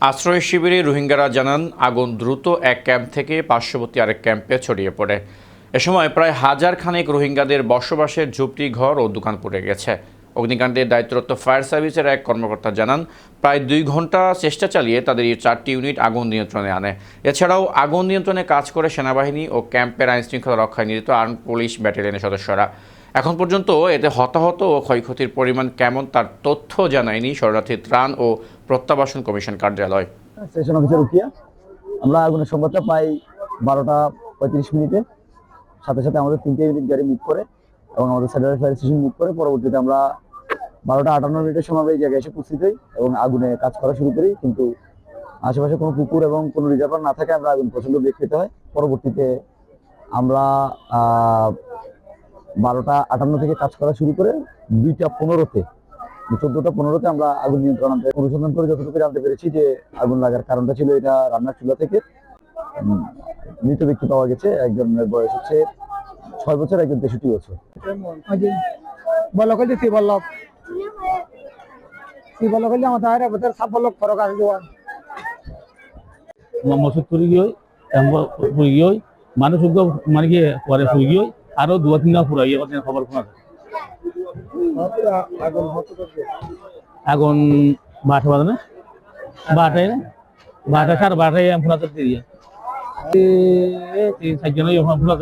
আশ্রয় শিবিরে রোহিঙ্গারা জানান, আগুন দ্রুত এক ক্যাম্প থেকে পার্শ্ববর্তী আরেক ক্যাম্পে ছড়িয়ে পড়ে। এ সময় প্রায় হাজার খানেক রোহিঙ্গাদের বসবাসের ঝুপড়ি ঘর ও দোকান পুড়ে গেছে। অগ্নিকাণ্ডের দায়িত্বরত ফায়ার সার্ভিসের এক কর্মকর্তা জানান, প্রায় দুই ঘণ্টা চেষ্টা চালিয়ে তাদের এই চারটি ইউনিট আগুন নিয়ন্ত্রণে আনে। এছাড়াও আগুন নিয়ন্ত্রণে কাজ করে সেনাবাহিনী ও ক্যাম্পের আইন শৃঙ্খলা রক্ষায় নিয়োজিত আর্ম পুলিশ ব্যাটালিয়নের সদস্যরা। এখন পর্যন্ত এতে হতাহত ও ক্ষয়ক্ষতির পরিমাণ কেমন তার তথ্য জানায়নি শরণার্থী ত্রাণ ও প্রত্যাবাসন কমিশন কার্যালয়। অফিসার আমরা আগুনের সংবাদটা পাই বারোটা পঁয়ত্রিশ মিনিটে। সাথে সাথে আমাদের তিনটে ইউনিট গাড়ি মুভ করে এবং আমাদের স্যাটেলাইট ফায়ার স্টেশন মুভ করে। পরবর্তীতে আমরা বারোটা আটান্ন মিনিটের সময় আমরা এই জায়গায় এসে উপস্থিত হই এবং আগুনে কাজ করা শুরু করি। কিন্তু আশেপাশে কোনো পুকুর এবং কোনো রিজার্ভার না থাকে আমরা আগুন প্রচণ্ড বেগ পেতে হয়। পরবর্তীতে আমরা বারোটা আটান্ন থেকে কাজ করা শুরু করে দুইটা পনেরোতে চোদ্দটা পনেরোতে আমরা আগুন নিয়ন্ত্রণ আনতে অনুসন্ধান করে যতটুকু জানতে পেরেছি যে আগুন লাগার কারণটা ছিল এটা রান্নার চুলা থেকে মৃত ব্যক্তি পাওয়া গেছে। একজনের বয়স হচ্ছে ছয় বছর একজন তেষট্টি বছর। বলক হইলে সি বলক সি আমার ফরক আছে জোয়ান মসুদ পুরি গিয়ে গিয়ে মানুষ মানে কি পরে পুরি গিয়ে আরও দু তিন দিন পুরা ইয়ে করছেন খবর শোনা। এখন বারোটা বাজে না? বারোটায় না? বারোটা সাড়ে বারোটায় আমি ফোনা দিয়ে দিয়ে তিন চারজনে ফোনা